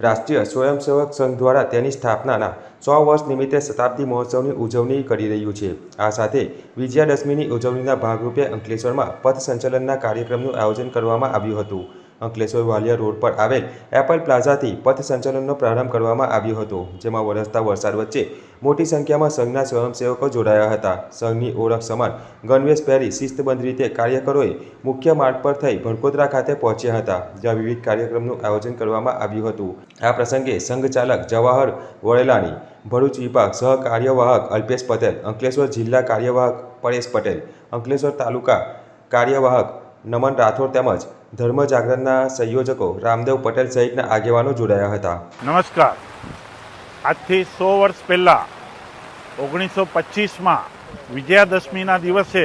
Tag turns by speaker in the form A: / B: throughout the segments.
A: રાષ્ટ્રીય સ્વયંસેવક સંઘ દ્વારા તેની સ્થાપનાના સો વર્ષ નિમિત્તે શતાબ્દી મહોત્સવની ઉજવણી કરી રહ્યું છે. આ સાથે વિજયાદશમીની ઉજવણીના ભાગરૂપે અંકલેશ્વરમાં પથ સંચલનના કાર્યક્રમનું આયોજન કરવામાં આવ્યું હતું. અંકલેશ્વર વાલિયા રોડ પર આવેલ એપલ પ્લાઝાથી પથ સંચલનનો પ્રારંભ કરવામાં આવ્યો હતો, જેમાં વરસતા વરસાદ વચ્ચે મોટી સંખ્યામાં સંઘના સ્વયંસેવકો જોડાયા હતા. સંઘની ઓળખ સમાન ગણવેશ પહેરી શિસ્તબંધ રીતે કાર્યકરોએ મુખ્ય માર્ગ પર થઈ ભણકોતરા ખાતે પહોંચ્યા હતા, જ્યાં વિવિધ કાર્યક્રમનું આયોજન કરવામાં આવ્યું હતું. આ પ્રસંગે સંઘ ચાલક જવાહર વડેલાણી ભરૂચ વિભાગ સહ કાર્યવાહક અલ્પેશ પટેલ, અંકલેશ્વર જિલ્લા કાર્યવાહક પરેશ પટેલ, અંકલેશ્વર તાલુકા કાર્યવાહક નમન રાઠોડ તેમજ ધર્મ જાગરણના સંયોજકો રામદેવ પટેલ સહિતના આગેવાનો જોડાયા હતા.
B: નમસ્કાર. આજથી સો વર્ષ પહેલાં, ઓગણીસો પચીસમાં વિજયાદશમીના દિવસે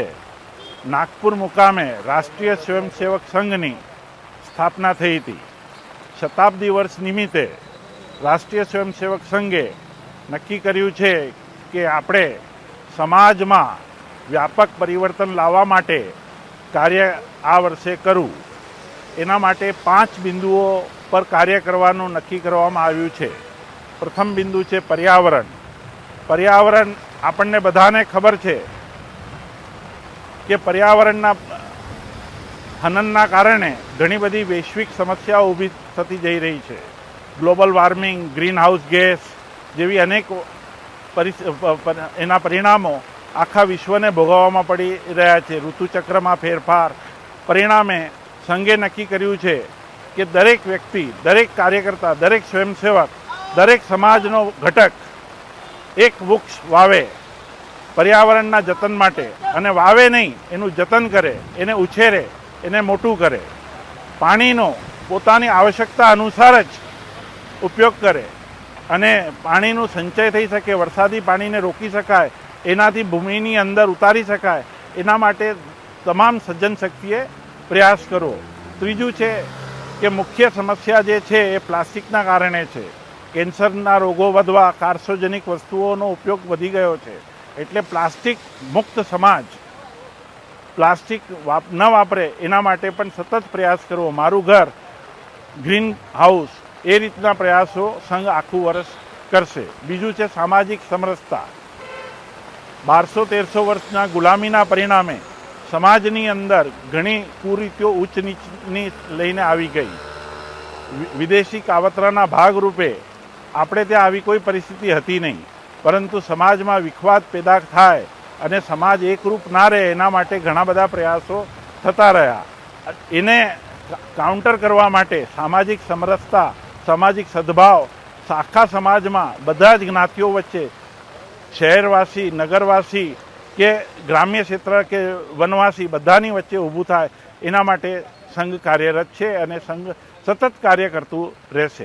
B: નાગપુર મુકામે રાષ્ટ્રીય સ્વયંસેવક સંઘની સ્થાપના થઈ હતી. શતાબ્દી વર્ષ નિમિત્તે રાષ્ટ્રીય સ્વયંસેવક સંઘે નક્કી કર્યું છે કે આપણે સમાજમાં વ્યાપક પરિવર્તન લાવવા માટે કાર્ય આ વર્ષે કરવું. એના માટે પાંચ બિંદુઓ પર કાર્ય કરવાનું નક્કી કરવામાં આવ્યું છે. પ્રથમ બિંદુ છે પર્યાવરણ. પર્યાવરણ આપણને બધાને ખબર છે કે પર્યાવરણના હનનના કારણે ઘણી બધી વૈશ્વિક સમસ્યાઓ ઊભી થતી જઈ રહી છે. Global warming greenhouse gas જેવી અનેક એના પરિણામો આખા વિશ્વને ભોગવવામાં પડી રહ્યા છે. ઋતુચક્રમાં ફેરફાર, પરિણામે સંઘે નક્કી કર્યું છે કે દરેક વ્યક્તિ, દરેક કાર્યકર્તા, દરેક સ્વયંસેવક, દરેક સમાજનો ઘટક એક વૃક્ષ વાવે પર્યાવરણના જતન માટે અને વાવે નહીં એનું જતન કરે, એને ઉછેરે, એને મોટું કરે. પાણીનો પોતાની આવશ્યકતા અનુસાર જ ઉપયોગ કરે અને પાણીનું સંચય થઈ શકે, વરસાદી પાણીને રોકી શકાય, એનાથી ભૂમિની અંદર ઉતારી શકાય, એના માટે તમામ સજ્જન શક્તિએ પ્રયાસ કરો. ત્રીજું છે કે મુખ્ય સમસ્યા જે છે એ પ્લાસ્ટિકના કારણે છે. કેન્સરના રોગો વધવા, કાર્સોજનિક વસ્તુઓનો ઉપયોગ વધી ગયો છે. એટલે પ્લાસ્ટિક મુક્ત સમાજ, પ્લાસ્ટિક ન વાપરે એના માટે પણ સતત પ્રયાસ કરવો. મારું ઘર ગ્રીન હાઉસ એ રીતના પ્રયાસો સંઘ આખું વર્ષ કરશે. બીજું છે સામાજિક સમરસતા. બારસો તેરસો વર્ષના ગુલામીના પરિણામે સમાજની અંદર ઘણી કુરીતિઓ ઉચ્ચ નીચની લઈને આવી ગઈ. વિદેશી કાવતરાના ભાગરૂપે આપણે ત્યાં આવી કોઈ પરિસ્થિતિ હતી નહીં. પરંતુ સમાજમાં વિખવાદ પેદા થાય અને સમાજ એકરૂપ ના રહે એના માટે ઘણા બધા પ્રયાસો થતા રહ્યા. એને કાઉન્ટર કરવા માટે સામાજિક સમરસતા, સામાજિક સદભાવ, આખા સમાજમાં બધા જ જ્ઞાતિઓ વચ્ચે શહેરવાસી, નગરવાસી કે ગ્રામ્ય ક્ષેત્ર કે વનવાસી બધાની વચ્ચે ઊભું થાય, એના માટે સંઘ કાર્યરત છે અને સંઘ સતત કાર્ય કરતું રહેશે.